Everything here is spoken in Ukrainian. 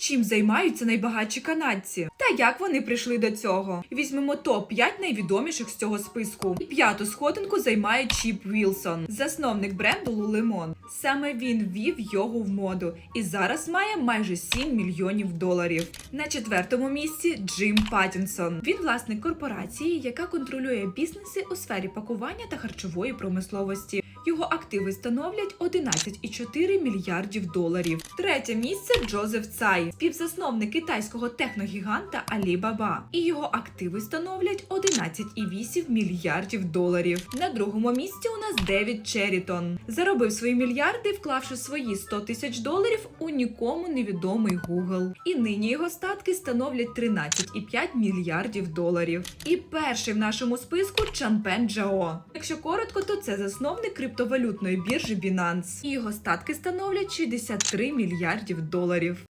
Чим займаються найбагатші канадці? Та як вони прийшли до цього? Візьмемо топ 5 найвідоміших з цього списку. І п'яту сходинку займає Чіп Вілсон, засновник бренду Lululemon. Саме він ввів його в моду і зараз має майже 7 мільйонів доларів. На четвертому місці Джим Паттінсон. Він власник корпорації, яка контролює бізнеси у сфері пакування та харчової промисловості. Його активи становлять 11,4 мільярдів доларів. Третє місце Джозеф Цай, співзасновник китайського техногіганта Alibaba. І його активи становлять 11,8 мільярдів доларів. На другому місці у нас Девід Черітон. Заробив свої мільярди, вклавши свої 100 тисяч доларів у нікому невідомий Google. І нині його статки становлять 13,5 мільярдів доларів. І перший в нашому списку Чанпен Джао. Якщо коротко, то це засновник криптовалютної біржі Binance. І його статки становлять 63 мільярдів доларів.